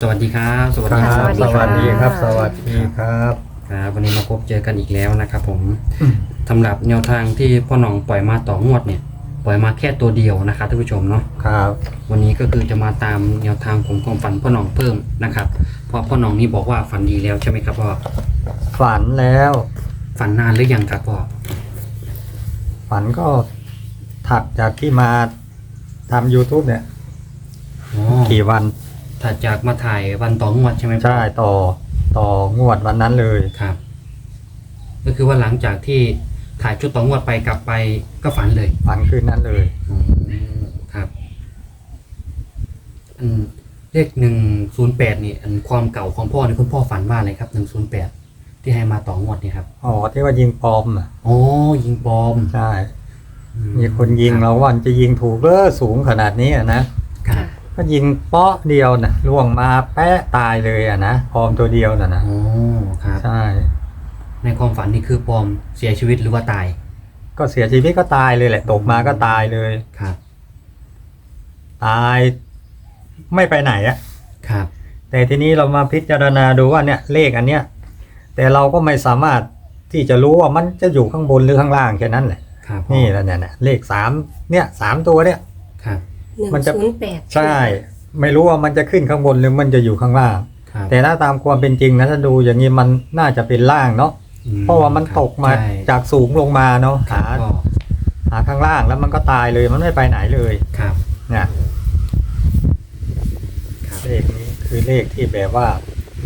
สวัสดีครับ สวัสคดีรัครับ บ สวัสดีครับสสวัวัสสดีดีครับ ครับวันนี้มาพบเจอกันอีกแล้วนะครับผมสำหรับแนวทางที่พ่อหน่องปล่อยมาต่องวดเนี่ย ปล่อยมาแค่ตัวเดียวนะครับท่านผู้ชมเนาะ ครับ วันนี้ก็คือจะมาตามแนวทางของความฝันพ่อหน่องเพิ่มนะครับ เพราะพ่อหน่องนี่บอกว่าฝันดีแล้วใช่ไหมครับพ่อ ฝันแล้ว ฝันนานหรือยังครับพ่อ ฝันก็ถัดจากที่มาทำ YouTube เนี่ย อ๋อ กี่วัน ถัดจากมาถ่ายวันต่องวดใช่ไหมพ่อใช่ต่อต่องวดวันนั้นเลย ครับ ก็คือว่าหลังจากที่ถ่ายชุดต่องวดไปกลับไปก็ฝันเลยฝันคืนนั้นเลยอืมครับ อันเลขหนึ่งศูนย์แปดนี่ อันความเก่าของพ่อนี่คุณพ่อฝันว่าอะไรครับหนึ่งศูนย์แปดที่ให้มาต่องวดนี่ครับอ๋อที่ว่ายิงปลอมน่ะโอ้ยิงบอมใช่ อืมีคนยิงรับเราวันจะยิงถูกเบอร์สูงขนาดนี้อะนะครับ ก็ยิงเปาะเดียวนะล่วงมาแปะตายเลยอะนะปลอมตัวเดียวน่ะนะโอ้ครับ ใช่ ในความฝันนี่คือปอมเสียชีวิตหรือว่าตาย ก็เสียชีวิตก็ตายเลยแหละ ตกมาก็ตายเลย ครับ ตายไม่ไปไหนอะครับ แต่ทีนี้เรามาพิจารณาดูว่าเนี่ยเลขอันเนี้ยแต่เราก็ไม่สามารถที่จะรู้ว่ามันจะอยู่ข้างบนหรือข้างล่างแค่นั้นแหละ ครับพ่อนี่แหละเนี่ยเนี่ยเลขสามเนี่ยสามตัวเนี่ย ครับ หนึ่งมันจะ ศูนย์แปดใช่ ไม่รู้ว่ามันจะขึ้นข้างบนหรือมันจะอยู่ข้างล่าง ครับแต่ถ้าตามความเป็นจริงนะถ้าดูอย่างนี้มันน่าจะเป็นล่างเนาะอืเพราะว่ามันครับตกมาใช่จากสูงลงมาเนาะครัหาบพ่อหาข้างล่างแล้วมันก็ตายเลยมันไม่ไปไหนเลยครับเนี่ยครับเลขนี้คือเลขที่แบบว่า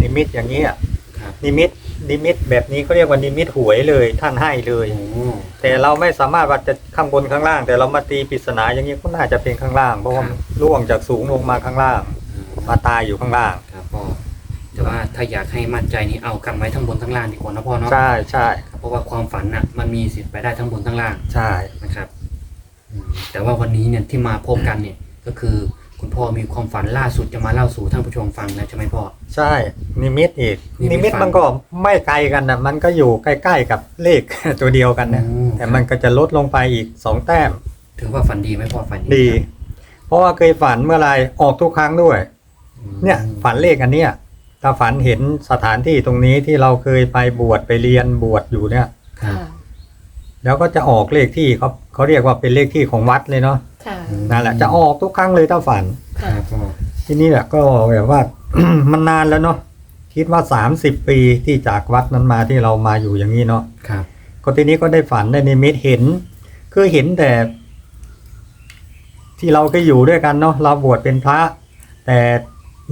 นิมิตอย่างนี้อะครับนิมิต นิมิตแบบนี้เขาเรียกว่านิมิตหวยเลยท่านให้เลยโอ้แต่เราไม่สามารถว่าจะข้างบนข้างล่าง แต่เรามาตีปริศนาอย่างนี้ก็น่าจะเป็นข้างล่างเพราะว่ามันล่วงจากสูงลงมาข้างล่าง มาตายอยู่ข้างล่าง ครับพ่อแต่ว่าถ้าอยากให้มั่นใจนี่เอากันไว้ทั้งบนทั้งล่างดีกว่านะพ่อเนาะใช่ใช่ครับเพราะว่าความฝันน่ะมันมีสิทธิ์ไปได้ทั้งบนทั้งล่างใช่นะครับอืมแต่ว่าวันนี้เนี่ยที่มาพบกันเนี่ยก็คือ คุณพ่อมีความฝันล่าสุดจะมาเล่าสู่ท่านผู้ชมฟังแล้วใช่ไหมพ่อ ใช่ นิมิตอีก นิมิตนิมิตมันก็ไม่ไกลกันนะมันก็อยู่ใกล้ๆกับเลข ตัวเดียวกันนะอืม แต่มันก็จะลดลงไปอีกสองแต้มถือว่าฝันดีไหมพ่อฝันดี เพราะว่าเคยฝันเมื่อไหรออกทุกครั้งด้วยอืมเนี่ยฝันเลขอันเนี้ยถ้าฝันเห็นสถานที่ตรงนี้ที่เราเคยไปบวชไปเรียนบวชอยู่เนี่ย ครับค่ะแล้วก็จะออกเลขที่เขาเขาเรียกว่าเป็นเลขที่ของวัดเลยเนาะ ค่ะนั่นแหละจะออกทุกครั้งเลยถ้าฝันคค่ะรับพ่อที่นี่แหละก็แบบว่า มันนานแล้วเนาะคิดว่าสามสิบปีที่จากวัดนั้นมาที่เรามาอยู่อย่างนี้เนาะครับ ก็ทีนี้ก็ได้ฝันได้นิมิตเห็น คือเห็นแต่ ที่เราก็อยู่ด้วยกันเนาะเราบวชเป็นพระ แต่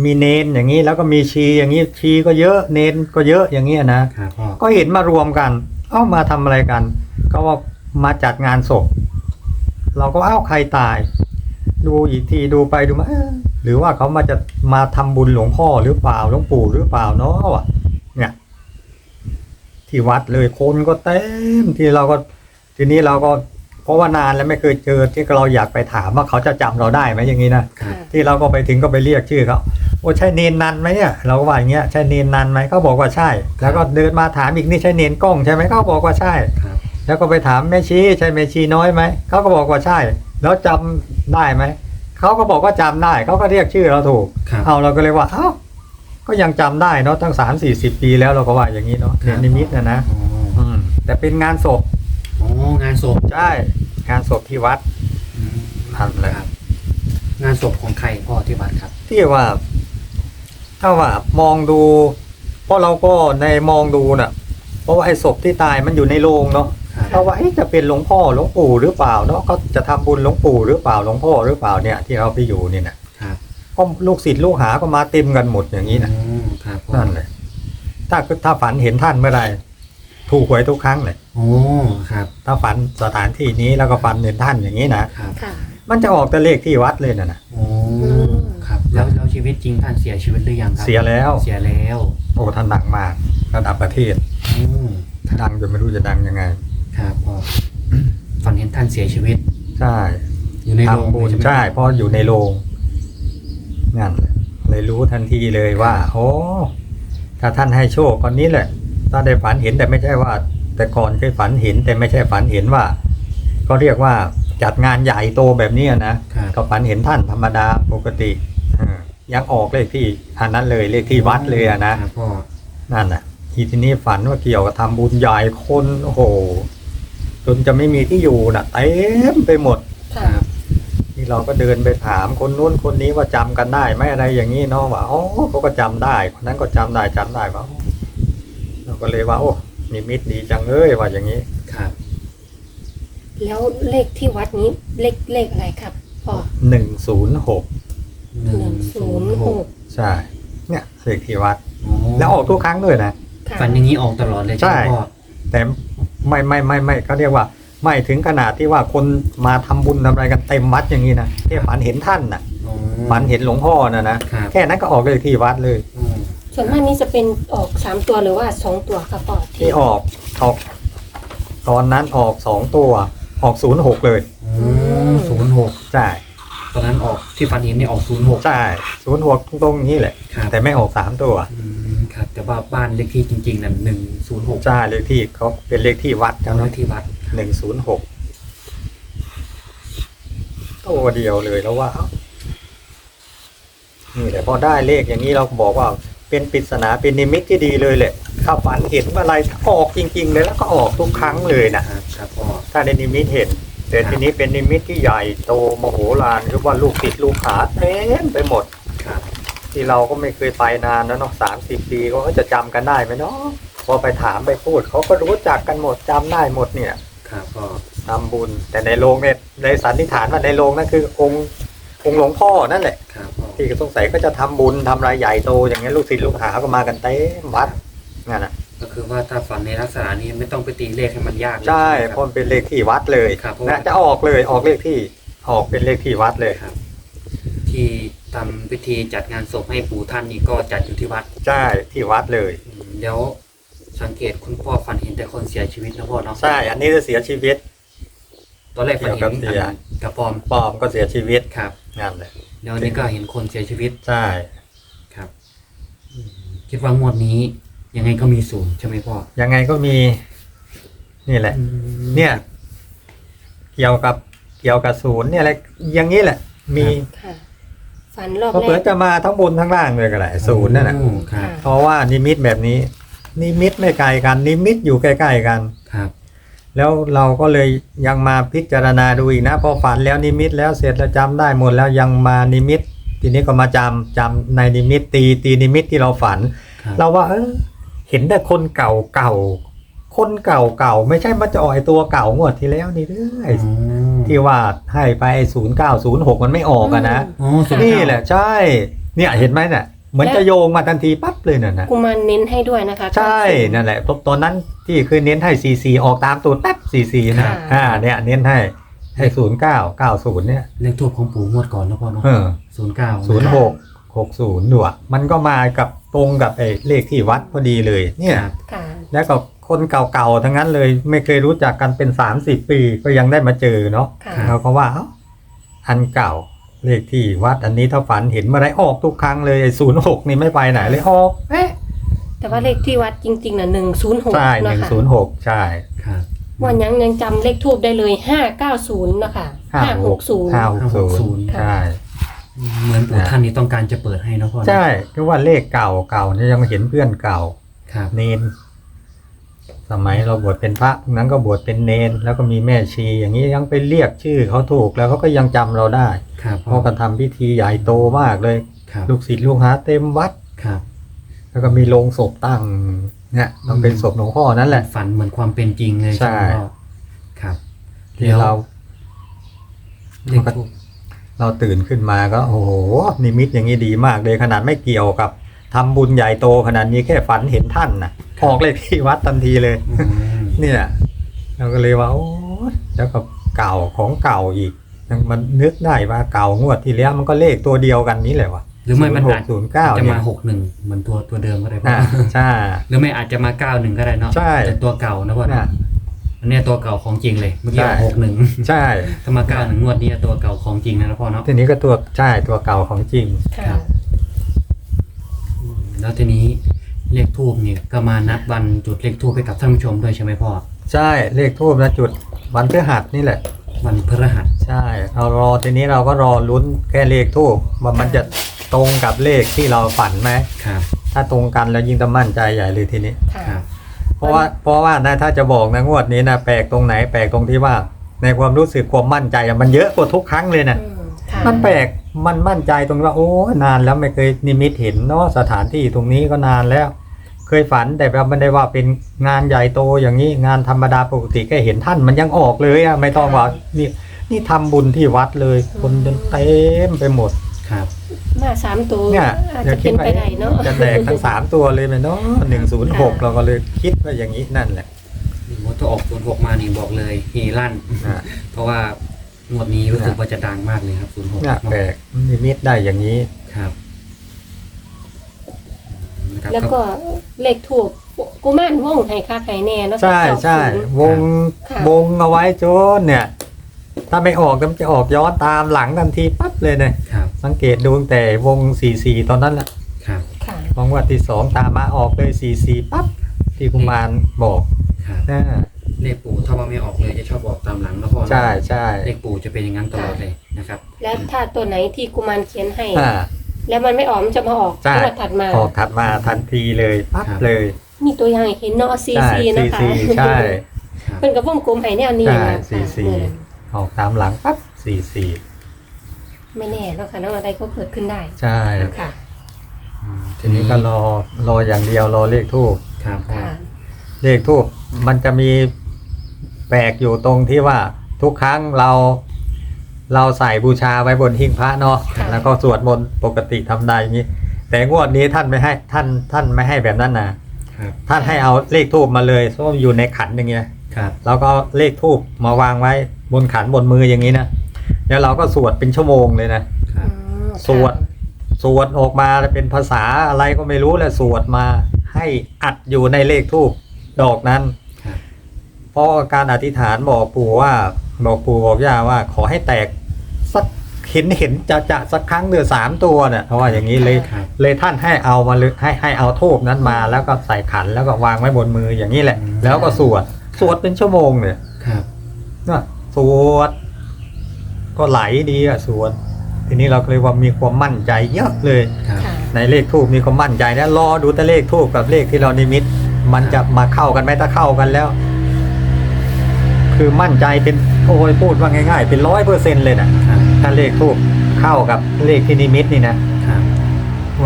มีเนนอย่างนี้แล้วก็มีชีอย่างนี้ชีก็เยอะเนนก็เยอะอย่างนี้นะ ครับพ่อก็เห็นมารวมกัน เอ้ามาทำอะไรกัน ก็ว่ามาจัดงานศพ เราก็เอ้าใครตาย ดูอีกทีดูไปดูมาเอ๊ะหรือว่าเขามาจะมาทำบุญหลวงพ่อหรือเปล่าหลวงปู่หรือเปล่าเนาะวะเนี่ยที่วัดเลยคนก็เต็มที่เราก็ทีนี้เราก็เพราะว่านานแล้วไม่เคยเจอที่เราอยากไปถามว่าเขาจะจำเราได้ไหมอย่างนี้นะครับที่เราก็ไปถึงก็ไปเรียกชื่อเขาโอ้ใช่เนนนันไหมเนี่ยเราก็ว่าอย่างเงี้ยใช่เนนนันไหมเขาบอกว่าใช่ แล้วก็เดินมาถามอีกนี่ใช่เนนกล้องใช่ไหมเขาบอกว่าใช่ครับ แล้วก็ไปถามแม่ชีใช่แม่ชีน้อยไหมเขาก็บอกว่าใช่ แล้วจำได้ไหมเขาก็บอกว่าจำได้เขาก็เรียกชื่อเราถูกครับเอาเราก็เลยว่าเอ้าก็ยังจำได้เนาะตั้งสามสี่สิบปีแล้วเราก็ว่าอย่างนี้เนาะเนนนิมิตนะนะอ๋ออืมแต่เป็นงานศพอ๋องานศพใช่งานศพที่วัดอืมนั่นแหละครับงานศพของใครพ่อที่วัดครับ ที่ว่า ถ้าว่ามองดู เพราะเราก็ในมองดูน่ะ เพราะว่าไอ้ศพที่ตายมันอยู่ในโรงเนาะ ครับเราว่าเอ๊ะจะเป็นหลวงพ่อหลวงปู่หรือเปล่าเนาะเขาจะทำบุญหลวงปู่หรือเปล่าหลวงพ่อหรือเปล่าเนี่ยที่เราไปอยู่เนี่ยนะครับก็ลูกศิษย์ลูกหาก็มาเต็มกันหมดอย่างนี้นะอืมครับพ่อนั่นเลยถ้าถ้าฝันเห็นท่านเมื่อไหรถูกหวยทุกครั้งเลยโอ้ครับ ถ้าฝันสถานที่นี้แล้วก็ฝันเห็นท่านอย่างนี้นะครับค่ะมันจะออกแต่เลขที่วัดเลยนะนะโอ้ครับ แล้วแล้วชีวิตจริงท่านเสียชีวิตหรือยังครับ เสียแล้วเสียแล้ว โอ้ท่านดังมากระดับประเทศอืมครับดังจนไม่รู้จะดังยังไง ครับพ่อฝันเห็นท่านเสียชีวิต ใช่อยู่ในโรงทำบุญเลยไหมใช่เพราะอยู่ในโรงนั่นแหละเลยรู้ทันทีเลยว่าโอ้ถ้าท่านให้โชคก่อนนี้แหละถ้าได้ฝันเห็นแต่ไม่ใช่ว่า แต่ก่อนเคยฝันเห็น แต่ไม่ใช่ฝันเห็นว่าก็เรียกว่าจัดงานใหญ่โตแบบนี้นะครับก็ฝันเห็นท่านธรรมดาปกติเออยังออกเลขที่อันนั้นเลยเลขที่วัดเลยอะนะครับพ่อนั่นน่ะ ทีทีนี้ฝันว่าเกี่ยวกับทำบุญใหญ่คนโอ้โห จนจะไม่มีที่อยู่น่ะเต็มไปหมดคค่ะรับที่เราก็เดินไปถามคนนู้นคนนี้ว่าจำกันได้ไหมอะไรอย่างนี้เนาะว่าอ๋อเขาก็จำได้คนนั้นก็จำได้จำได้ว่าอ๋อเราก็เลยว่า โอ้มีมิตรดีจังเลยว่าอย่างนี้ ครับแล้วเลขที่วัดนี้เลขเลขอะไรครับพ่อหนึ่งศูนย์หกหนึ่งศูนย์หกใช่ เนี่ยเลขที่วัดอ๋อแล้วออกทุกครั้งด้วยนะ ค่ะ ฝันอย่างนี้ออกตลอดเลยใช่ไหมใช่ พ่อแต่ ไม่ไม่ไม่ไม่เขาเรียกว่า ไม่ถึงขนาดที่ว่าคนมาทำบุญทำอะไรกันเต็มวัดอย่างนี้นะแค่ฝันเห็นท่านน่ะอ๋อ ฝันเห็นหลวงพ่อนะนะครับ แค่นั้นก็ออกเลยที่วัดเลยอ๋อส่วนมากนี้จะเป็นออกสามตัวหรือว่าสองตัวครับพ่อที่ออกออก ตอนนั้นออกสองตัว ออกศูนย์หกเลยศูนย์หกใช่ตอนนั้นออกที่ฝันเห็นเนี่ยออกศูนย์หกใช่ศูนย์หกตรงนี้แหละ ครับแต่ไม่ออกสามตัว อืม ครับ แต่ว่าบ้านเลขที่จริงๆนั่นหนึ่งศูนย์หกใช่เลขที่เขาเป็นเลขที่วัดเจ้าเจ้าหหน้าน้าที่วัด หนึ่งศูนย์หกตัวเดียวเลยแล้วว่าเอ้านี่แหละพอได้เลขอย่างนี้เราก็บอกว่า เป็นปริศนาเป็นนิมิตที่ดีเลยแหละถ้าฝันเห็นอะไรออกจริง ๆ เลยแล้วก็ออกทุกครั้งเลยนะครับ ครับพ่อ ถ้าในนิมิตเห็น แต่ครับทีนี้เป็นนิมิตที่ใหญ่โตมโหฬารคือว่าลูกศิษย์ลูกหาเต็มไปหมด ครับ ที่เราก็ไม่เคยไปนานแล้วเนาะสามสิบปีเขาจะจำกันได้ไหมเนาะพอไปถามไปพูดเขาก็รู้จักกันหมดจำได้หมดเนี่ย ครับพ่อทำบุญ แต่ในโรงเนี่ยในสันนิษฐานว่าในโรงนั่นคือองค์องค์หลวงพ่อนั่นแหละครับพ่อที่สงสัยก็จะทำบุญทำรายใหญ่โตอย่างเงี้ยลูกศิษย์ลูกหาก็มากันเต็มวัดนั่นน่ะก็คือว่าถ้าฝันในลักษณะนี้ไม่ต้องไปตีเลขให้มันยากเลยใช่ไหมเพครัราะบมันเป็นเลขที่วัดเลยครับผมนะจะออกเลยออกเลขที่ออกเป็นเลขที่วัดเลยครับ ที่ ทำพิธีจัดงานศพให้ปู่ท่านนี่ก็จัดอยู่ที่วัดใช่ที่วัดเลย อืมเดี๋ยวสังเกตคุณพ่อฝันเห็นแต่คนเสียชีวิตนะพ่อเนาะใช่อันนี้จะเสียชีวิต ตอนแรกฝันเห็นเกี่ยวกับเสีย อันกระปอมปอมก็เสียชีวิตครับนั่นแหละเดี๋ยวนี้ก็เห็นคนเสียชีวิตใช่ครับอืมคิดว่างวดนี้ ยังไงก็มีศูนย์ใช่ไหมพ่อยังไงก็มี นี่แหละเนี่ย เกี่ยวกับเกี่ยวกับศูนย์เนี่ยอะไรอย่างนี้แหละ มีค่ะ ฝันรอบเพราะแรเผื่อกจะมาทั้งบนทั้งล่างเลยก็ได้ศูนย์นั่นแหละโอ้ครับ เพราะว่านิมิตแบบนี้ นิมิตไม่ไกลกัน นิมิตอยู่ใกล้ๆกัน ครับ แล้วเราก็เลยยังมาพิจารณาดูอีกนะพอฝันแล้วนิมิตแล้วเสร็จแล้วจำได้หมดแล้วยังมานิมิต ทีนี้ก็มาจำจำในนิมิตตีตีนิมิตที่เราฝัน ครับ เราว่าเออเห็นแต่คนเก่าเก่าคนเก่าเก่าไม่ใช่มาจะอ่อยตัวเก่างวดที่แล้วนี่เรื่อย อ๋อ ที่ว่าให้ไปศูนย์เก้าศูนย์หกมันไม่ออกอะนะอ๋อศูย์นี่เก้าแหละใช่ เนี่ยเห็นไหมน่ะเหมือนจะโยงมาทันทีปั๊บเลยน่ะนะกุมารเน้นให้ด้วยนะคะใช่นั่นแหละตอนนั้นที่คือเน้นให้ซีซีออกตามตัวแป๊บซีซีนะอ่าเนี่ยเน้นให้ให้ศูนย์เก้าเก้าศูนย์เนี่ยเลขทูบของปู่งวดก่อนแล้วพ่อเนาะเออศูนย์เก้าศูนย์หกหกศูนย์ด้วยมันก็มากับตรงกับไอ้เลขที่วัดพอดีเลยเนี่ยครับค่ะแล้วก็ คนเก่าๆ ทั้งนั้นเลยไม่เคยรู้จักกันเป็น30ปีก็ยังได้มาเจอเนาะค่ะเขาก็ว่าเอ้าอันเก่าเลขที่วัดอันนี้ถ้าฝันเห็นเมื่อไรออกทุกครั้งเลยศูนย์หกนี่ไม่ไปไหนเลยออกเอ๊ะแต่ว่าเลขที่วัดจริงๆน่ะหนึ่งศูนย์หกใช่หนะนึ่งคะศูนย์หกใช่ครับวันยังยังจำเลขทูบได้เลยห้าเก้าศูนย์นะคะห้าหกศูนย์ห้าหกศูนย์ค่ะใช่เหมือนปู่นะท่านนี้ต้องการจะเปิดให้เนาะพ่อเนาะใช่คือว่าเลขเก่าเก่าเนี่ยยังเห็นเพื่อนเก่าครับเนน สมัยเราบวชเป็นพระพวกนั้นก็บวชเป็นเนน แล้วก็มีแม่ชี อย่างนี้ยังไปเรียกชื่อเขาถูกแล้วเขาก็ยังจำเราได้ครับเพราะกันทำพิธีใหญ่โตมากเลยครับลูกศิษย์ลูกหาเต็มวัดครับ แล้วก็มีโรงศพตั้งเนี่ยต้องเป็นศพหลวงพ่อนั่นแหละฝันเหมือนความเป็นจริงเลยใช่ไหมพ่อครับที่เราเลขทูบเราตื่นขึ้นมาก็ โอ้โหนิมิตอย่างนี้ดีมากเลยขนาดไม่เกี่ยวกับ ทำบุญใหญ่โตขนาดนี้แค่ฝันเห็นท่านนะออกเลยที่วัดทันทีเลยอืมเนี่ย เราก็เลยว่าโอ้ยแล้วก็เก่าของเก่าอีกยังมันนึกได้ว่าเก่างวดที่แล้วมันก็เลขตัวเดียวกันนี้แหละวะหรือไม่มันอาจศูนย์เก้าจะเนี่ยมาหกหนึ่งเหมือนตัวตัวเดิมก็ได้พ่ออ่าใช่หรือไม่อาจจะมาเก้าหนึ่งก็ได้เนาะใช่แต่ตัวเก่านะพ่อน่ะเนาะอันเนี้ยตัวเก่าของจริงเลยเมื่อกี้ใช่หกหนึ่งใช่ถ้ามาเก้าหนึ่งงวดนี้ตัวเก่าของจริงนะพ่อเนาะทีนี้ก็ตัวใช่ตัวเก่าของจริงค่ะครับอืม แล้วทีนี้เลขทูบเนี่ยก็มานัดวันจุดเลขทูบให้กับท่านผู้ชมด้วยใช่ไหมพ่อใช่เลขทูบนะจุดวันพฤหัสนี่แหละ วันพฤหัสใช่เรารอทีนี้เราก็รอลุ้นแค่เลขทูบว่ามันจะตรงกับเลขที่เราฝันไหมครับ ถ้าตรงกันแล้วยิ่งจะมั่นใจใหญ่เลยทีนี้ ค่ะครับ เพราะว่าเพราะว่านะถ้าจะบอกนะงวดนี้นะแปลกตรงไหนแปลกตรงที่ว่า ในความรู้สึกความมั่นใจอะมันเยอะกว่าทุกครั้งเลยนะ อืมค่ะ มันแปลกมันมั่นใจตรงที่ว่าโอ้นานแล้วไม่เคยนิมิตเห็นเนาะสถานที่ตรงนี้ก็นานแล้ว เคยฝันแต่แบบไม่ได้ว่าเป็นงานใหญ่โตอย่างนี้งานธรรมดาปกติแค่เห็นท่านมันยังออกเลยอะไม่ต้องว่านี่นี่ทำบุญที่วัดเลย คนจนเต็มไปหมดครับ มาสามตัวเนี่ยอาจอย่าจะคิเป็ดนว่าไปได้เนาะจะแตกทั้งสามตัวเลยไหมเนาะหนึ่งศูนย์หกเราก็เลยคิดว่าอย่างนี้นั่นแหละมอตัวออกศูนย์หกมานี่บอกเลยเฮลั่นนะเพราะว่า งวดนี้รู้สึกว่าจะดังมากเลยครับศูนย์หกเนี่ยแปลกนิมิตได้อย่างนี้ ครับนะครับแล้วก็เลขถูกกุมารว่องให้ค่าไข่แน่เนาะใช่ใช่90วงค่ะวงเอาไว้โจนเนี่ย ถ้าไม่ออกก็มันจะออกย้อนตามหลังทันทีปั๊บเลยเนี่ยครับสังเกตดูตั้งแต่วงสี่สี่ตอนนั้นแหละครับค่ะมองว่าที่สองตามมาออกเลยสี่สี่ปั๊บที่กุมารบอกครับนะ เลขปู่ถ้าว่าไม่ออกเลยจะชอบออกตามหลังแล้วพอนะใช่ใช่เลขปู่จะเป็นอย่างนั้นตลอดเลยนะครับ แล้วถ้าตัวไหนที่กุมารเขียนให้ อ่า แล้วมันไม่ออกมันจะมาออกใช่งวดถัดมา ออกถัดมาทันทีเลยปั๊บครับ เลยมีตัวอย่างให้เห็นเนาะซีใช่ซีนะสี่คะสี่ใช่ ครับเป็นกับวงกลมให้แนวนี้ใช่นะสี่คะสี่ออกตามหลังปั๊บสี่สี่ไม่แน่เนาะค่ะเนาะอะไรก็เกิดขึ้นได้ใช่ ค่ะอืมทีนี้ก็รอรออย่างเดียวรอเลขทูบครับพ่อค่ะเลขทูบมันจะมีแปลกอยู่ตรงที่ว่าทุกครั้งเรา เราใส่บูชาไว้บนหิ้งพระเนาะค่ะ แล้วก็สวดมนต์ปกติทำได้อย่างนี้ แต่งวดนี้ท่านไม่ให้ท่านท่านไม่ให้แบบนั้นนะครับ ท่านให้เอาเลขทูบมาเลยเพราะมันอยู่ในขันอย่างเงี้ย ครับแล้วก็เลขทูบมาวางไว้บนขันบนมืออย่างนี้นะแล้วเราก็สวดเป็นชั่วโมงเลยนะ ครับอืมสวด สวดออกมาเป็นภาษาอะไรก็ไม่รู้แหละสวดมาให้อัดอยู่ในเลขทูบดอกนั้นครับ เพราะการอธิษฐานบอกปู่ว่าบอกปู่บอกย่าว่า ขอให้แตกสักเห็นเห็นจะจะสักครั้งเดือสามตัวเนี่ยเพราะว่าอย่างนี้เลยครับเลยท่านให้เอามาเลยให้ให้เอาทูบนั้นมา แล้วก็ใส่ขันแล้วก็วางไว้บนมืออย่างนี้แหละอืมแล้วก็สวดสวดเป็นชั่วโมงเนี่ยครับนะสวด ก็ไหลดีอะสวดทีนี้เราก็เลยว่ามีความมั่นใจเยอะเลยครับค่ะในเลขทูบมีความมั่นใจนะรอดูแต่เลขทูบกับเลขที่เรานิมิต มันจะมาเข้ากันไหมถ้าเข้ากันแล้ว คือมั่นใจเป็นโอ้ยพูดว่าง่ายๆ เป็นร้อยเปอร์เซ็นเลยนะครับถ้าเลขทูบเข้ากับเลขที่นิมิตนี่นะครับ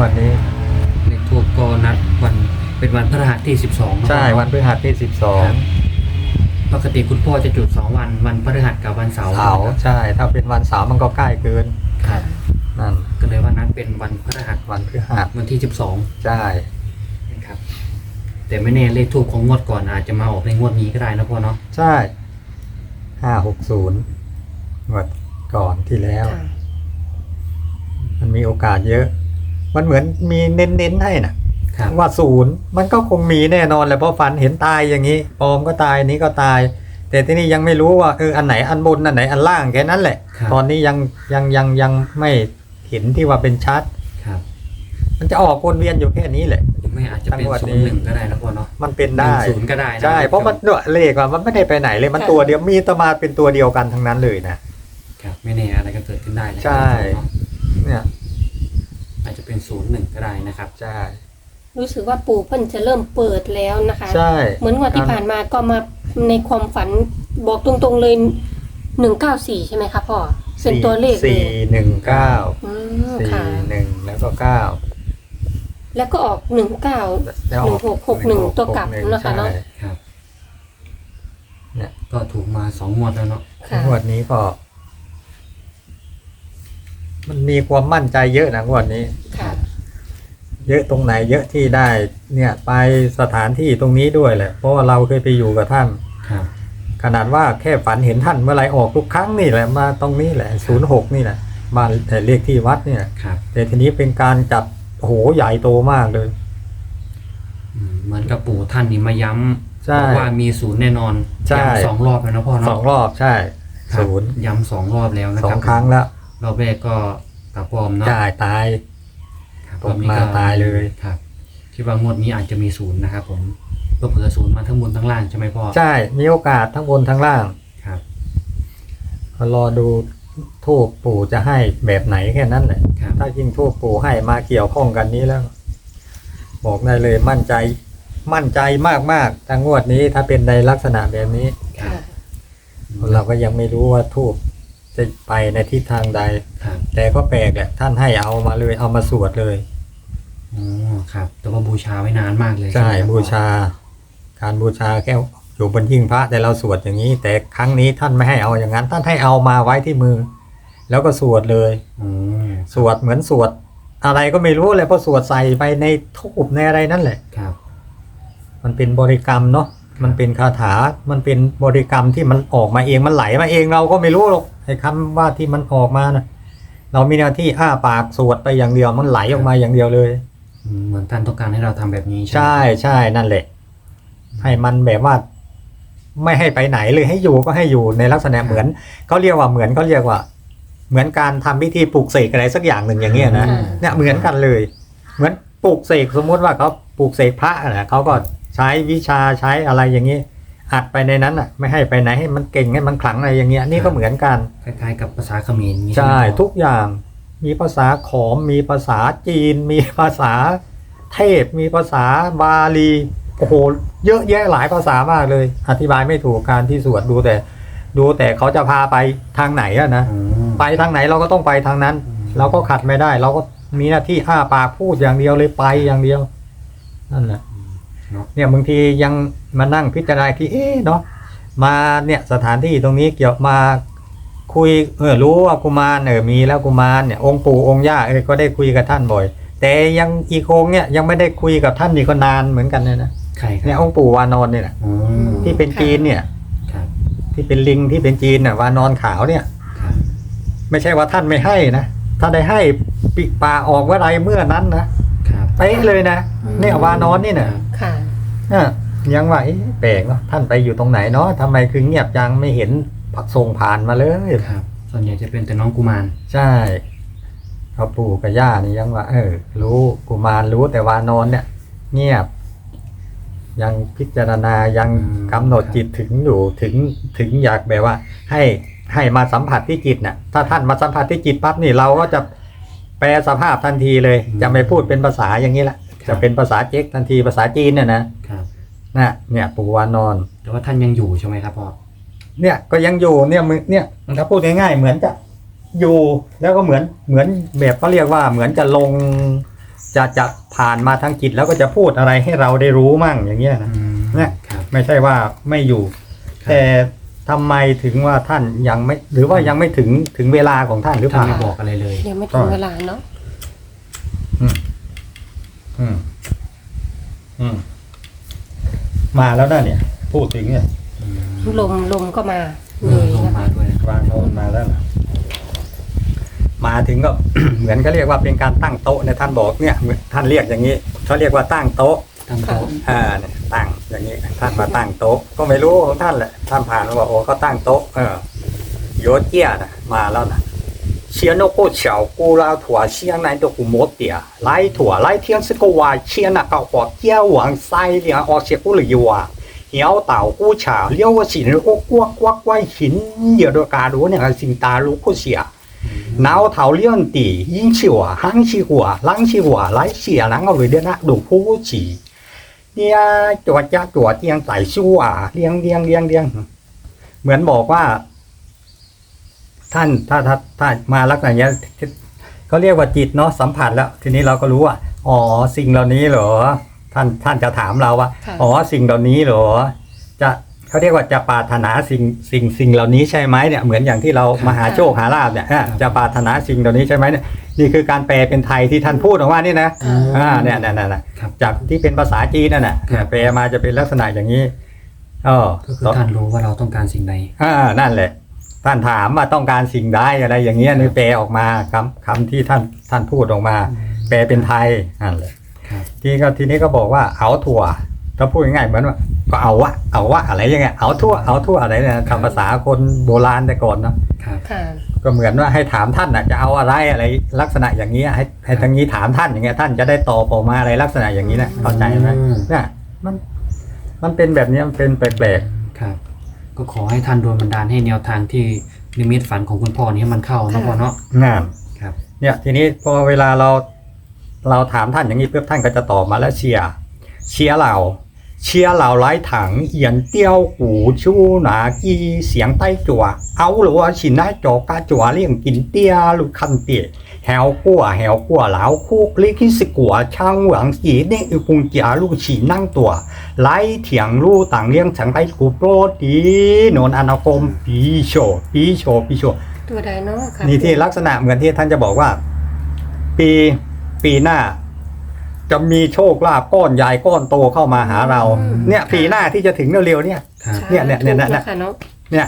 วันนี้เลขทูบก็นัดวันเป็นวันพฤหัสที่สิบสองใช่วันพฤหัสที่สิบสองปกติคุณพ่อจะจุดสองวันวันพฤหัสกับวันเสาร์เสาร์ใช่ ถ้าเป็นวันเสาร์มันก็ใกล้เกินครับนั่นก็เลยว่านัดเป็นวันพฤหัสวันพฤหัสวันที่สิบสองใช่นะครับ แต่ไม่แน่เลขทูบของงวดก่อนอาจจะมาออกในงวดนี้ก็ได้นะพ่อเนาะใช่ ห้าหกศูนย์งวดก่อนที่แล้ว ค่ะมันมีโอกาสเยอะ มันเหมือนมีเน้นๆให้นะครับ ว่าศูนย์มันก็คงมีแน่นอนแหละเพราะฝันเห็นตายอย่างนี้ปอมก็ตายนี้ก็ตาย แต่ที่นี่ยังไม่รู้ว่าเอออันไหนอันบนอันไหนอันล่างแค่นั้นแหละ ครับ ตอนนี้ยังยังยังยังไม่เห็นที่ว่าเป็นชัด ครับ มันจะออกวนเวียนอยู่แค่นี้แหละหรือ ไม่อาจจะเป็นจังหวัดศูนี้นย์หนึ่งก็ได้นะพ่อเนาะมันเป็นหนึ่ได้ งศูนย์ก็ได้นะใช่ เพราะมันเนี่ยเลขอะมันไม่ได้ไปไหนเลยมันค่ะตัวเดียวมีแตมาเป็นตัวเดียวกันทั้งนั้นเลยนะ ครับไม่แน่อะไรก็เกิดขึ้นได้นะใช่ เนาะเนี่ยอาจจะเป็นศูนย์หนึ่งก็ได้นะครับ ใช่ รู้สึกว่าปู่เพิ่นจะเริ่มเปิดแล้วนะคะ ใช่ เหมือนงวันที่ผ่านมาก็มาในความฝันบอกตรงๆเลยหนึ่งเก้าสี่ใช่ไหมคะพ่อเป็นตัวเลขเลสี่ยหนึ่งเก้าอืมสี่ค่ะหนึ่งแล้วก็เก้า แล้วก็ออกหนึ่งเก้าแล้วออกหนึ่งหกหกหนึ่ง16ตัวกลับ61นะคะเนอะใช่ครับเนี่ยก็ถูกมาสองงวดแล้วเนาะค่ะ งวดนี้ก็ มันมีความมั่นใจเยอะนะงวดนี้ ค่ะ เยอะตรงไหนเยอะที่ได้ เนี่ย ไปสถานที่ตรงนี้ด้วยแหละเพราะว่าเราเคยไปอยู่กับท่าน ครับ ขนาดว่าแค่ฝันเห็นท่านเมื่อไหรออกทุกครั้งนี่แหละมาตรงนี้แหละศูนย์หกนี่แหละบ้านแต่เลขที่วัดเนี่ย ครับ แต่ทีนี้เป็นการจัด โอ้โหใหญ่โตมากเลย อืมเหมือนกับปู่ท่านนี่มาย้ำใช่บอกว่ามีศูนย์แน่นอนใช่ ย้ำสองรอบแล้วนะพ่อสเนาะองรอบใช่ครับศูนย์ย้ำสองรอบแล้วนะสอครังบครั้งแล้วรอบแรกก็ตาปลอมเนาะจ่ายตาย ครับตกมาตายเลย ครับคิดว่างวดนี้อาจจะมีศูนย์นะครับผมเพื่อเผื่อศูนย์มาทั้งบนทั้งล่างใช่ไหมพ่อใช่มีโอกาสทั้งบนทั้งล่างครับ รอดู ทูบปู่จะให้แบบไหนแค่นั้นแหละครับ ถ้ายิ่งทูบปู่ให้มาเกี่ยวข้องกันนี้แล้ว บอกได้เลยมั่นใจ มั่นใจมากๆทั้งงวดนี้ถ้าเป็นในลักษณะแบบนี้ครับ เราก็ยังไม่รู้ว่าทูบจะไปในทิศทางใด ครับ แต่ก็แปลกแหละท่านให้เอามาเลยเอามาสวดเลย อ๋อ ครับ แต่ว่าบูชาไว้นานมากเลยใช่ไหมครับบูชา การบูชาแค่ อยู่บนหิ้งพระแต่เราสวดอย่างนี้ แต่ครั้งนี้ท่านไม่ให้เอาอย่างนั้น ท่านให้เอามาไว้ที่มือ แล้วก็สวดเลยอ๋อสวดเหมือนสวด อะไรก็ไม่รู้เลยเพราะสวดใส่ไปในทูบในอะไรนั่นแหละครับ มันเป็นบริกรรมเนาะมันเป็นคาถา มันเป็นบริกรรมที่มันออกมาเองมันไหลมาเองเราก็ไม่รู้หรอกไอ้คำว่าที่มันออกมานะเรามีหน้าที่อ้าปากสวดไปอย่างเดียวมันไหลออกมาอย่างเดียวเลยอืมเหมือนท่านต้องการให้เราทำแบบนี้ใช่ไหมใช่ใช่นั่นแหละ ให้มันแบบว่า ไม่ให้ไปไหนเลยให้อยู่ก็ให้อยู่ในลักษณะเหมือนเขาเรียกว่าเหมือนเขาเรียกว่า เหมือนการทำพิธีปลูกเสกอะไรสักอย่างหนึ่งอย่างเงี้ยนะอืมเนี่ยเหมือนกันเลย เหมือนปลูกเสกสมมุติว่าเขาปลูกเสกพระนะเขาก็ใช้วิชาใช้อะไรอย่างนี้อัดไปในนั้นอะ ไม่ให้ไปไหนให้มันเก่งให้มันขลังอะไรอย่างเงี้ยนี่ก็เหมือนกันคล้ายๆกับภาษาเขมรอย่างนี้ใช่ไหมครับทุกอย่างมีภาษาขอมมีภาษาจีน มีภาษาเทพมีภาษาบาลี โอ้โหเยอะแยะหลายภาษามากเลย อธิบายไม่ถูกการที่สวดดูแต่ ดูแต่เขาจะพาไปทางไหนอะนะอ๋อไปทางไหนเราก็ต้องไปทางนั้น เราก็ขัดไม่ได้ เราก็มีหน้าที่อ้าปากพูดอย่างเดียวเลยไปอย่างเดียว นั่นแหละเนาะเนี่ยบางทียังมานั่งพิจารณาที่เอ๊ะเนาะมาเนี่ยสถานที่ตรงนี้เกี่ยวมาคุยเออรู้ว่ากุมารเออมีแล้วกุมารเนี่ยองค์ปู่องค์ย่าเออก็ได้คุยกับท่านบ่อย แต่ยังอีกองค์เนี่ยยังไม่ได้คุยกับท่านนี่ก็นานเหมือนกันเลยนะ ใครคเนี่ยรับองค์ปู่วานอนเนี่ยนะอ๋อที่เป็นจีนเนี่ย ครับที่เป็นลิงที่เป็นจีนน่ะวานอนขาวเนี่ย ครับไม่ใช่ว่าท่านไม่ให้นะถ้าได้ให้ปิป่าออกเมื่อไรเมื่อนั้นนะครับเป๊ะเลยนะเนี่ยวานอนนี่นะค่ะ อะยังว่าเอ๊ะแปลกเนาะท่านไปอยู่ตรงไหนเนาะทำไมคือเงียบจังไม่เห็นผักส่งผ่านมาเลยครับ ส่วนใหญ่จะเป็นแต่น้องกุมารใช่เขาปู่กับย่านี่ยังว่า เออ รู้กุมารรู้แต่วานอนเนี่ย เงียบ ยังพิจารณายังกำหนดจิตถึงอยู่ถึงถึงอยากแบบว่า ให้ให้มาสัมผัสที่จิตน่ะถ้าท่านมาสัมผัสที่จิตปั๊บนี่เราก็จะแปลสภาพทันทีเลย จะไม่พูดเป็นภาษาอย่างนี้ละจะเป็นภาษาเจ๊กทันทีภาษาจีนเนี่ยนะครับนะเนี่ยปู่วานอนแต่ว่าท่านยังอยู่ใช่ไหมครับพ่อเนี่ยก็ยังอยู่เนี่ยมือเนี่ยถ้าพูดง่ายๆเหมือนจะอยู่แล้วก็เหมือนเหมือนแบบเขาเรียกว่าเหมือนจะลง จะจะผ่านมาทางจิตแล้วก็จะพูดอะไรให้เราได้รู้มั่งอย่างเงี้ยนะอืมเนี่ยครับไม่ใช่ว่าไม่อยู่ครับแต่ทำไมถึงว่าท่านยังไม่ หรือว่ายังไม่ถึงถึงเวลาของท่านหรือเปท่านล่าไม่บอกอะไรเลยยังไม่ถึงเวลาเนาะอืมอืมอืมมาแล้วนะเนี่ย พูดถึงเนี่ยอืมลมลมก็มาเอเลอยลงนะมาคะด้วยนะวางโน้นมาแล้วนะ มาถึงก็ เหมือนก็เรียกว่าเป็นการตั้งโต๊ะเนี่ยท่านบอกเนี่ยเหมือนท่านเรียกอย่างนี้เขาเรียกว่าตั้งโต๊ะตั้งโต๊ะอ่าเนี่ยตั้งอย่างนี้ท่านมาตั้งโต๊ะ ก็ไม่รู้ของท่านแหละท่านผ่านมาบอกโอ้เขาตั้งโต๊ะเออโยเจียนะมาแล้วนะเชียนโกเฉากูลาถั่วเชียงนายตัวกูโมเตียไล่ถั่วไล่เทียนสกวาเชียนน่ะก็หัวเกี้ยวหวังไส้เลียงออกเสียกูหรือยว啊เหี่ยวเต่ากู้ฉาเลี้ยวว่าสินโอ้กวักกวักไว้หินเหยื่อดกาดูเนี่ยสิงตาลูกกูเสีย 脑头亮地，引起我喊起我，让起我来写，然后为了那路普及。เนี่ยตัวจ้าตัวเตียงใส่ชู้อ่ะเลี้ยงเลี้ยงเลี้ยงเลี้ยงเหมือนบอกว่า ท่านถ้าถ้าถ้ามาลักษณะเนี้ยเขาเรียกว่าจิตเนาะสัมผัสแล้ว ทีนี้เราก็รู้ว่าอ๋อสิ่งเหล่านี้เหรอ ท่านท่านจะถามเราว่า ค่ะ อ๋อสิ่งเหล่านี้เหรอ จะ เขาเรียกว่าจะปรารถนาสิ่งสิ่งสิ่งเหล่านี้ใช่ไหมเนี่ยเหมือนอย่างที่เรามาหาโชคหาลาบเนี่ยอะจะปรารถนาสิ่งเหล่านี้ใช่ไหมเนี่ยนี่คือการแปลเป็นไทยที่ท่านพูดออกมานี่นะอ๋ออ่าเนี่ยเนี่ยเนี่ยเนี่ยครับ จากที่เป็นภาษาจีนนั่นน่ะครับ แปลมาจะเป็นลักษณะอย่างนี้เออก็คือท่านรู้ว่าเราต้องการสิ่งใด อ่านั่นแหละ ท่านถามว่าต้องการสิ่งใดอะไรอย่างเงี้ยนี่แปลออกมาคำคำที่ท่านท่านพูดออกมา แปลเป็นไทยนั่นแหละครับ ทีก็ทีนี้ก็บอกว่าเอาถั่วถ้าพูดง่ายๆเหมือนว่า ก็เอาวะเอาวะอะไรอย่างเงี้ยเอาทั่วเอาทั่วอะไรเนี่ยคำภาษาคนโบราณแต่ก่อนเนาะครับค่ะ ก็เหมือนว่าให้ถามท่านน่ะจะเอาอะไรอะไรลักษณะอย่างนี้ยให้ให้ทางนี้ถามท่านอย่างเงี้ยท่านจะได้ตอบออกมาอะไรลักษณะอย่างนี้นะเข้าใจไหมอืมเนี่ยมันมันเป็นแบบนี้มันเป็นแปลกครับ ก็ขอให้ท่านโดนบันดาลให้แนวทางที่นิมิตฝันของคุณพ่อนี่ให้มันเข้านะค่ะพ่อเนาะงานครับ เนี่ยทีนี้พอเวลาเราเราถามท่านอย่างนี้เพื่อท่านก็จะตอบมาแล้วเชียร์เชียร์เรา เชียร์เราไร้ถังเหยียนเตี้ยวกูชูหนากีเสียงใต้จัวเอาหรือว่าฉินได้จอกาจัวเลี่ยงกินเตี้ยหรือคันเตี้ยแหวกั่วแหวกั่วเหลาคุกลิขิสกัวช่างหวังสีเนี่ยอุกุงเจียลูกฉีนั่งตัวไล่เถียงลู่ต่างเลี้ยงฉังไต้กูโปรดีโนนอนาคมปีโชปีโชปีโชตัวใดเนาะค่ะนี่ที่ลักษณะเหมือนที่ท่านจะบอกว่า ปีปีหน้า จะมีโชคลาภก้อนใหญ่ก้อนโตเข้ามาหาเราเนี่ยปีหน้าที่จะถึงเร็วๆเนี่ย ครับเนี่ยเนี่ยเนี่ยเนี่ย ถูกค่ะเนาะเนี่ย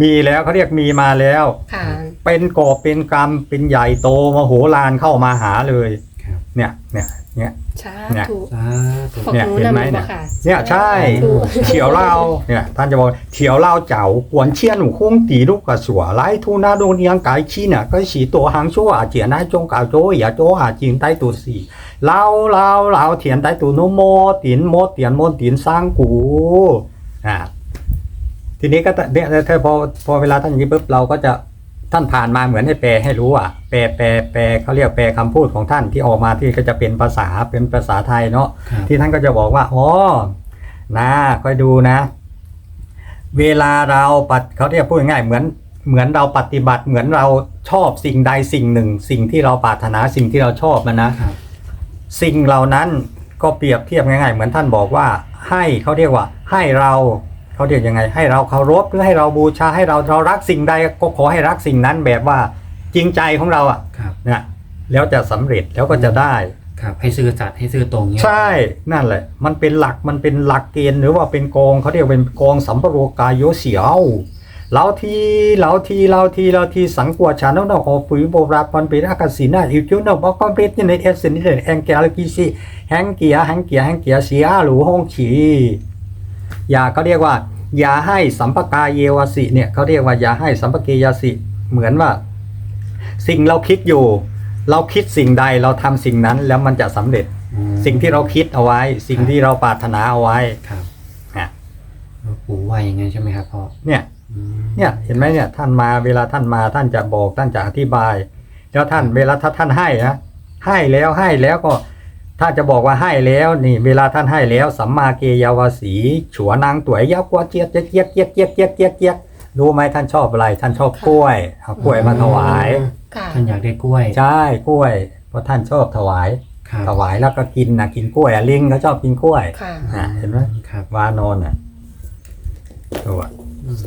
มีแล้วเขาเรียกมีมาแล้ว ค่ะเป็นกอบเป็นกรรมเป็นใหญ่โตมโหฬารเข้ามาหาเลย ครับเนี่ยเนี่ยเนี่ย ช้าเนี่ย ถูกสาธุ ของเนี่ยหนูเห็นไหม นำเนี่ยค่ะเนี่ยใช่ถูกเถียวเล่าเนี่ยท่านจะบอกเถียวเล่าเจ้ากวนเชียนหนูคงตีลูกกระสัวไล่ทูนาโดนยังไก่ชี้เนี่ยก็สีตัวหางชั่วอาเจียนายจงกล่าวโจอย่าโจอาจิงใต้ตัวสี่เล่าเล่าเล่าเถียนใต้ตัวโนโมตินโมเตียนโมตินสร้างกูอ่าทีนี้ก็จะเนี่ยถ้าพอพอเวลาท่านอย่างนี้ปุ๊บเราก็จะท่านผ่านมาเหมือนให้แปลให้รู้อะ แปลแปลแปลเขาเรียกแปลคำพูดของท่านที่ออกมาที่ก็จะเป็นภาษาเป็นภาษาไทยเนาะครับที่ท่านก็จะบอกว่าอ๋อนะค่อยดูนะ เวลาเราปัดเขาเรียกพูดง่ายๆเหมือนเหมือนเราปฏิบัติเหมือนเราชอบสิ่งใดสิ่งหนึ่ง สิ่งที่เราปรารถนาสิ่งที่เราชอบมันนะครับ สิ่งเหล่านั้นก็เปรียบเทียบง่ายๆ เหมือนท่านบอกว่า ให้เขาเรียกว่า ให้เราเขาเรียกยังไง ให้เราเคารพหรือให้เราบูชาให้เราเรารักสิ่งใดก็ขอให้รักสิ่งนั้นแบบว่าจริงใจของเราอะครับนะแล้วจะสำเร็จแล้วก็จะได้ครับให้ซื่อสัตย์ให้ซื่อตรงเนี้ยใช่นั่นแหละ มันเป็นหลักมันเป็นหลักเกณฑ์หรือว่าเป็นกองเขาเรียกเป็นกองสัมปโรกายโยเสียว เราทีเราทีเราทีเราทีสังกัวชาโนนออปุยโบราปันเป็นอากาศสีนาอิวจิวนอบอกอนเป็นในเอสนิเดแองเกียลกิซีแฮงเกียแฮงเกียแฮงเกียเสียหรูห้องฉีอย่าเขาเรียกว่าอย่าให้สัมปกายเยวสิเนี่ยเขาเรียกว่าอย่าให้สัมปเกยสิ เหมือนว่า สิ่งเราคิดอยู่ เราคิดสิ่งใดเราทำสิ่งนั้นแล้วมันจะสำเร็จอืมสิ่งที่เราคิดเอาไว้ สิ่งที่เราปรารถนาเอาไว้ครับเนี่ยหลวงปู่ว่ายังไงใช่ไหมครับพ่อเนี่ยอืม เนี่ย เห็นไหมเนี่ย ท่านมาเวลาท่านมาท่านจะบอกท่านจะอธิบาย แล้วท่านเวลาถ้าท่านให้นะให้แล้วให้แล้วก็ ถ้าจะบอกว่าให้แล้วนี่ เวลาท่านให้แล้วสัมมาเกยาวาสีฉัวนางตุ๋ยยาวกว่าเจี๊ยกเจี๊ยกเจี๊ยกเจี๊ยกเจี๊ยกเจี๊ยกเจี๊ยกเจี๊ยกรู้ไหมท่านชอบอะไร ท่านชอบกล้วยเอากล้วยมาถวาย ค่ะ ท่านอยากได้กล้วย ใช่กล้วย เพราะท่านชอบถวาย ครับถวายแล้วก็กินนะกินกล้วยอะลิงเขาชอบกินกล้วยค่ะ อะเห็นไหมครับวานอนอะตัว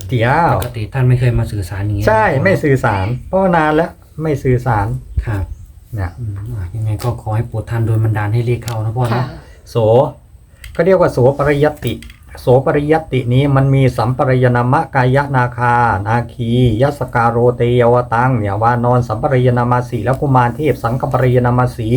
เดี๋ยวปกติท่านไม่เคยมาสื่อสารอย่างนี้ใช่ไม่สื่อสาร เพราะนานแล้วไม่สื่อสารครับเนี่ยอืมอะยังไงก็ขอให้ปู่ท่านโดนบันดาลให้เรียกเข้านะพ่อค่ะเนาะโสก็เรียกว่าโสปริยตติ โสปริยตินี้มันมีสัมปรยนามะกายนาคา นาคียัสการโรเตยวตังเนี่ยวานอนสัมปรยนามาสีและกุมารเทพสังกปรยนามาสี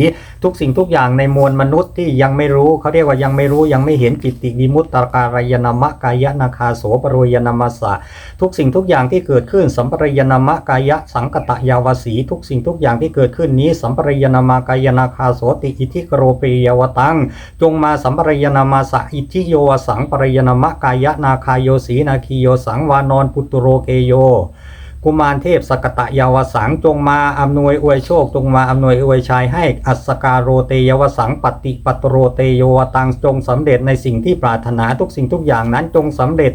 ทุกสิ่งทุกอย่างในมวลมนุษย์ที่ยังไม่รู้เขาเรียกว่ายังไม่รู้ยังไม่เห็นจิตติวิมุตตการยนามะกายนาคาโสปรยนามาสะทุกสิ่งทุกอย่างที่เกิดขึ้นสัมปรยนามะกายสังกตยาวสีทุกสิ่งทุกอย่างที่เกิดขึ้นนี้สัมปรยนามากายนาคาโสติอิทิกโรเปยวตังจงมาสัมปรยนามาสะอิทิโยวสังปรยนมะกายะนาคายโยสีนาคีโยสังวานอนปุตตุโรเกโย กุมารเทพสกตะยาวสังจงมาอำนวยอวยโชคจงมาอำนวยอวยชัยให้อัสการโรเตยวสังปฏิปัตโรเตโยวตังจงสำเร็จในสิ่งที่ปรารถนาทุกสิ่งทุกอย่างนั้นจงสำเร็จ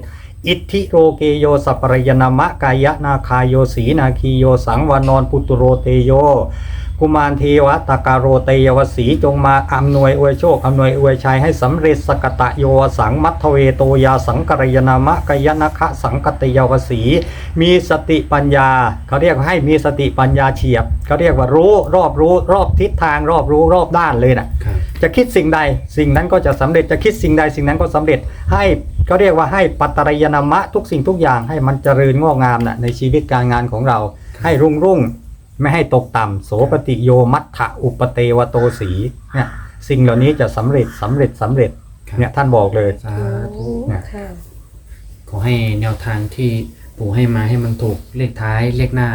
อิทธิโรเกโยสัปปรยนามะกายะนาคายโยสีนาคีโยสังวานอนปุตตุโรเตโย กุมารเทวตากาโรเตยวสีจงมาอำนวยอวยโชคอำนวยอวยชัยให้สำเร็จสกตะโยสังมัทเวโตยาสังกรยนามะกายนะคะสังกตยวสีมีสติปัญญาเขาเรียกให้มีสติปัญญาเฉียบเขาเรียกว่ารู้รอบรู้รอบทิศทางรอบรู้รอบด้านเลยน่ะครับจะคิดสิ่งใดสิ่งนั้นก็จะสำเร็จจะคิดสิ่งใดสิ่งนั้นก็สำเร็จให้ เขาเรียกว่าให้ปัตตรยนามะทุกสิ่งทุกอย่างให้มันเจริญงอกงามน่ะในชีวิตการงานของเรา ให้รุ่งรุ่งไม่ให้ตกต่ำโสปฏิโยมัตถะอุปเตวโตสีเนี่ยสิ่งเหล่านี้จะสำเร็จสำเร็จสำเร็จครับเนี่ยท่านบอกเลย สาธุโอ้ค่ะขอให้แนวทางที่ปู่ให้มาให้มันถูกเลขท้ายเลขหน้า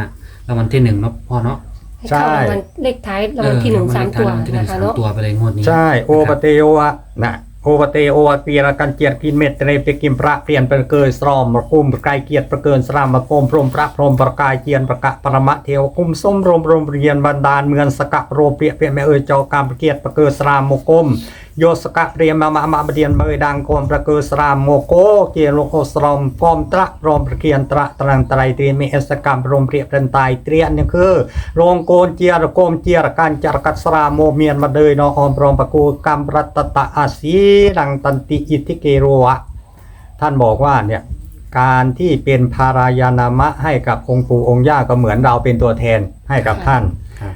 รางวัลที่หนึ่งเนาะพ่อเนาะให้เข้ารางวัลเลขท้ายรางวัลที่หนึ่งเออสามตัวรางวัลที่หนึ่นะงคะสามเนาะตัวไปเลยงวดนี้ ใช่ โอปเตโยวะนะ โอวเตโอวตียระกันเกียรติกินเม็ดเตรเปกิมพระเปลี่ยนเป็นเกยสรอมประกุมประกายเกียรติประเกินสรามประโคมพรมพระพรมประกายเจียนประกะปรมะเทวคุมส้มรมรมเรียนบันดาลเมืองสกะโรเปียเปียแม่เอยจอการมเกียรติประเกินสรามโมกม โยสกะเรียมมามามาเรียนเมยดังโกมประเกิดสรามโมโกเกียรโลโคสรอมพร้อมตระรอมประเกียนตระตรังไตรเตรียมเมเอสกรรมรมเปรียบเป็นตายเตรียนนี่คือโรงโกนเจียระโกมเจียระกันจารกัสรามโมเมียนมาเดยนออมรอมประกูกรรมรัตตะอาศีดังตันติอิทิเกโรวะท่านบอกว่าเนี่ยการที่เป็นภารายานามะให้กับองค์ปู่องค์ย่าก็เหมือนเราเป็นตัวแทนให้กับท่านครับ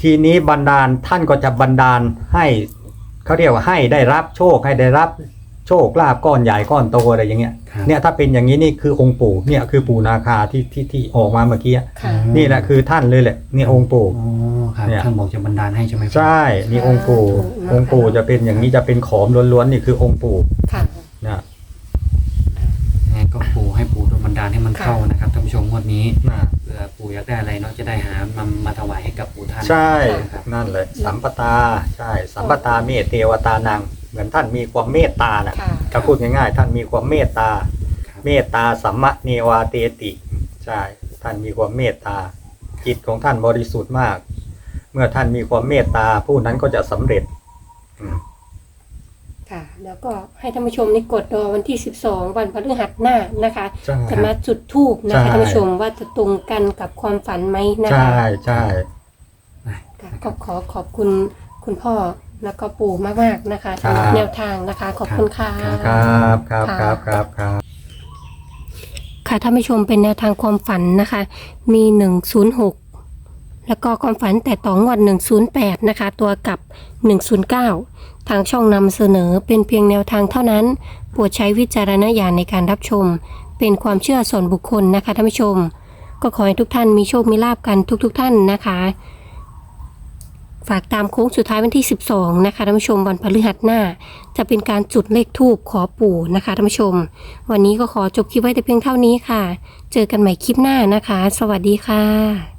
ทีนี้บันดาลท่านก็จะบันดาลให้ เขาเรียกว่าให้ได้รับโชคให้ได้รับโชคลาภก้อนใหญ่ก้อนโตอะไรอย่างเงี้ยครับ เนี่ยถ้าเป็นอย่างนี้นี่คือองค์ปู่เนี่ยคือปู่นาคาที่ที่ที่ออกมาเมื่อกี้ค่ะ นี่แหละคือท่านเลยแหละนี่องค์ปู่ อ๋อครับเนี่ย ท่านบอกจะบันดาลให้ใช่ไหมครับ ใช่นี่องค์ปู่องค์ปู่จะเป็นอย่างนี้จะเป็นขอมล้วนๆนี่คือองค์ปู่ค่ะ นะงั้นก็ปู่ให้ปู่โดนบันดาลให้มันเข้านะครับท่านผู้ชมงวดนี้ นะ เผื่อปู่อยากได้อะไรเนาะจะได้หามามาถวายให้กับปู่ท่านใช่ครับนั่นเลย สัมปตาใช่สัมปตาเมตเทวตานัง เหมือนท่านมีความเมตตานะค่ะ ถ้าพูดง่ายๆท่านมีความเมตตา ครับเมตตาสัมมะเนวาเตติใช่ท่านมีความเมตตา จิตของท่านบริสุทธิ์มาก เมื่อท่านมีความเมตตาผู้นั้นก็จะสำเร็จอืม ค่ะ แล้วก็ให้ท่านผู้ชมนี่กดรอวันที่ 12 วันพฤหัสหน้านะคะ ใช่ จะมาจุดทูบนะคะใช่ ท่านผู้ชมว่าจะตรงกันกับความฝันไหมนะใช่คะใช่ค่ะก็ขอขอบคุณคุณพ่อแล้วก็ปู่มากๆนะคะสำหรับแนวทางนะคะขอบคุณค่ะ ครับครับครับครับครับ ค่ะท่านผู้ชมเป็นแนวทางความฝันนะคะ มี 106 แล้วก็ความฝันแต่ต่องวด 108 นะคะ ตัวกับ 109 ทางช่องนำเสนอเป็นเพียงแนวทางเท่านั้นโปรดใช้วิจารณญาณในการรับชม เป็นความเชื่อส่วนบุคคลนะคะท่านผู้ชม ก็ขอให้ทุกท่านมีโชคมีลาบกันทุกๆทท่านนะคะ ฝากตามโค้งสุดท้ายวันที่ 12 นะคะท่านผู้ชมวันพฤหัสหน้า จะเป็นการจุดเลขทูบขอปู่นะคะท่านผู้ชม วันนี้ก็ขอจบคลิปไว้แต่เพียงเท่านี้ค่ะ เจอกันใหม่คลิปหน้านะคะ สวัสดีค่ะ